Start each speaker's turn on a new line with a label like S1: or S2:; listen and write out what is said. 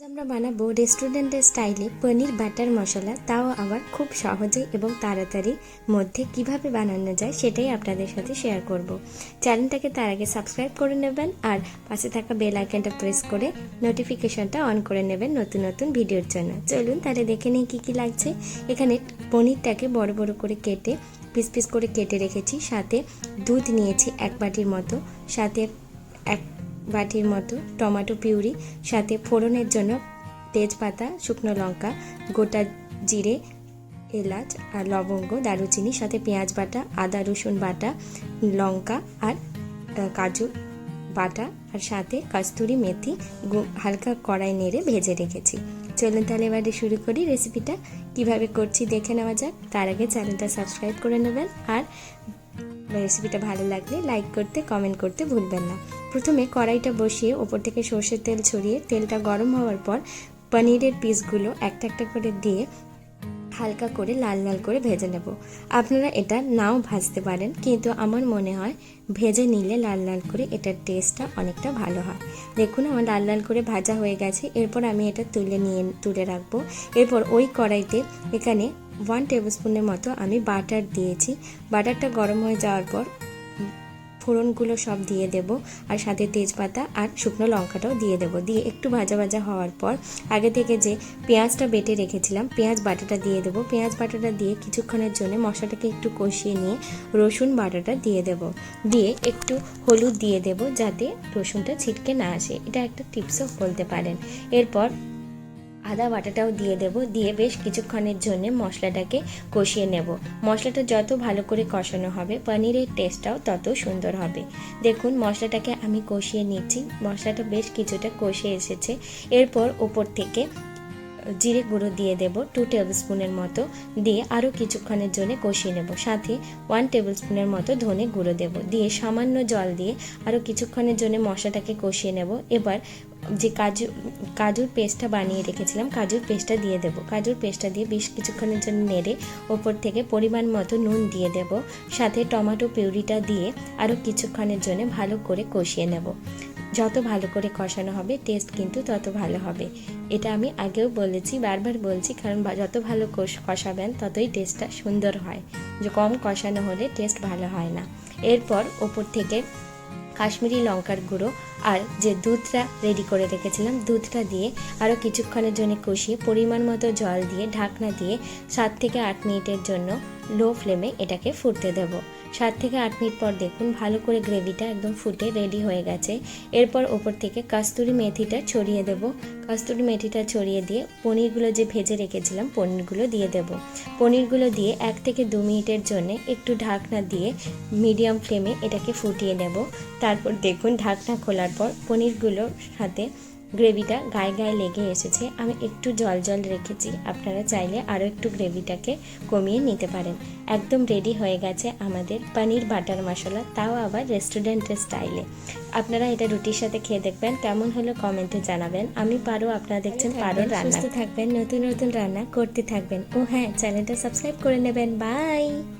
S1: আমরা বানাবো রেস্টুরেন্টের স্টাইলে পনির বাটার মশলা। তাও আবার খুব সহজে এবং তাড়াতাড়ি মধ্যে কীভাবে বানানো যায় সেটাই আপনাদের সাথে শেয়ার করব। চ্যানেলটাকে তার আগে সাবস্ক্রাইব করে নেবেন আর পাশে থাকা বেল আইকনটা প্রেস করে নোটিফিকেশনটা অন করে নেবেন নতুন নতুন ভিডিওর জন্য। চলুন তাহলে দেখে নিই কী কী লাগছে। এখানে পনিরটাকে বড় বড় করে কেটে পিস পিস করে কেটে রেখেছি। সাথে দুধ নিয়েছি এক বাটির মতো। সাথে এক বাটির মতো টমেটো পিউরি, সাথে ফোড়নের জন্য তেজপাতা, শুকনো লঙ্কা, গোটা জিরে, এলাচ আর লবঙ্গ, দারুচিনি, সাথে পেঁয়াজ বাটা, আদা, রসুন বাটা, লঙ্কা আর কাজু বাটা আর সাথে কস্তুরি মেথি হালকা কড়াই নেড়ে ভেজে রেখেছি। চলুন তাহলে এবারে শুরু করি রেসিপিটা। কীভাবে করছি দেখে নেওয়া যাক। তার আগে চ্যানেলটা সাবস্ক্রাইব করে নেবেন আর রেসিপিটা ভালো লাগলে লাইক করতে, কমেন্ট করতে ভুলবেন না। প্রথমে কড়াইটা বসিয়ে ওপর থেকে সর্ষের তেল ছড়িয়ে তেলটা গরম হওয়ার পর পনিরের পিসগুলো একটা একটা করে দিয়ে হালকা করে লাল লাল করে ভেজে নেব। আপনারা এটা নাও ভাজতে পারেন, কিন্তু আমার মনে হয় ভেজে নিলে লাল লাল করে এটার টেস্টটা অনেকটা ভালো হয়। দেখুন আমার লাল লাল করে ভাজা হয়ে গেছে, এরপর আমি এটা তুলে নিয়ে, তুলে রাখব। এরপর ওই কড়াইতে এখানে ওয়ান টেবিল স্পুনের মতো আমি বাটার দিয়েছি। বাটারটা গরম হয়ে যাওয়ার পর ফোড়নগুলো সব দিয়ে দেব আর সাথে তেজপাতা আর শুকনো লঙ্কাটাও দিয়ে দেব। দিয়ে একটু ভাজা ভাজা হওয়ার পর আগে থেকে যে পেঁয়াজটা বেটে রেখেছিলাম, পেঁয়াজ বাটাটা দিয়ে দেব। পেঁয়াজ বাটাটা দিয়ে কিছুক্ষণের জন্য মশলাটাকে একটু কষিয়ে নিয়ে রসুন বাটাটা দিয়ে দেব। দিয়ে একটু হলুদ দিয়ে দেব যাতে রসুনটা ছিটকে না আসে। এটা একটা টিপসও বলতে পারেন। এরপর আদা বাটাটাও দিয়ে দেব। দিয়ে বেশ কিছুক্ষণের জন্য মশলাটাকে কষিয়ে নেব। মশলাটা যত ভালো করে কষানো হবে, পনিরের টেস্টটাও তত সুন্দর হবে। দেখুন, মশলাটাকে আমি কষিয়ে নিচ্ছি। মশলাটা বেশ কিছুটা কষে এসেছে। এরপর ওপর থেকে জিরে গুঁড়ো দিয়ে দেব টু টেবিল স্পুনের মতো। দিয়ে আরও কিছুক্ষণের জন্য কষিয়ে নেব। সাথে ওয়ান টেবিল স্পুনের মতো ধনে গুঁড়ো দেব। দিয়ে সামান্য জল দিয়ে আরও কিছুক্ষণের জন্য মশলাটাকে কষিয়ে নেব। এবার যে কাজু, কাজুর পেস্টটা বানিয়ে রেখেছিলাম, কাজুর পেস্টটা দিয়ে দেব। কাজুর পেস্টটা দিয়ে বেশ কিছুক্ষণের জন্য নেড়ে ওপর থেকে পরিমাণ মতো নুন দিয়ে দেব। সাথে টমেটো পিউরিটা দিয়ে আরও কিছুক্ষণের জন্য ভালো করে কষিয়ে নেব। যত ভালো করে কষানো হবে টেস্ট কিন্তু তত ভালো হবে। এটা আমি আগেও বলেছি, বারবার বলছি, কারণ যত ভালো কষ- কষাবেন, ততই টেস্টটা সুন্দর হয়। যে কম কষানো হলে টেস্ট ভালো হয় না। এরপর ওপর থেকে কাশ্মীরি লঙ্কার গুঁড়ো আর যে দুধটা রেডি করে রেখেছিলাম, দুধটা দিয়ে আরও কিছুক্ষণের জন্য কষিয়ে পরিমাণ মতো জল দিয়ে ঢাকনা দিয়ে সাত থেকে আট মিনিটের জন্য লো ফ্লেমে এটাকে ফুটতে দেব। সাত থেকে আট মিনিট পর দেখুন, ভালো করে গ্রেভিটা একদম ফুটে রেডি হয়ে গেছে। এরপর ওপর থেকে কাস্তুরি মেথিটা ছড়িয়ে দেব। কাস্তুরি মেথিটা ছড়িয়ে দিয়ে পনিরগুলো যে ভেজে রেখেছিলাম, পনিরগুলো দিয়ে দেব। পনিরগুলো দিয়ে এক থেকে দু মিনিটের জন্য একটু ঢাকনা দিয়ে মিডিয়াম ফ্লেমে এটাকে ফুটিয়ে নেব। তারপর দেখুন, ঢাকনা খোলার পর পনিরগুলোর সাথে গ্রেভিটা গায়ে গায়ে লেগে এসেছে আমি একটু জল জল রেখেছি। আপনারা চাইলে আরও একটু গ্রেভিটাকে কমিয়ে নিতে পারেন। একদম রেডি হয়ে গেছে আমাদের পনির বাটার মশলা তাও আবার রেস্টুরেন্টের স্টাইলে। আপনারা এটা রুটির সাথে খেয়ে দেখবেন কেমন হলো কমেন্টে জানাবেন। আমি পারো আপনারা দেখছেন পারো রান্না। থাকবেন নতুন নতুন রান্না করতে থাকবেন। ও হ্যাঁ চ্যানেলটা সাবস্ক্রাইব করে নেবেন। বাই!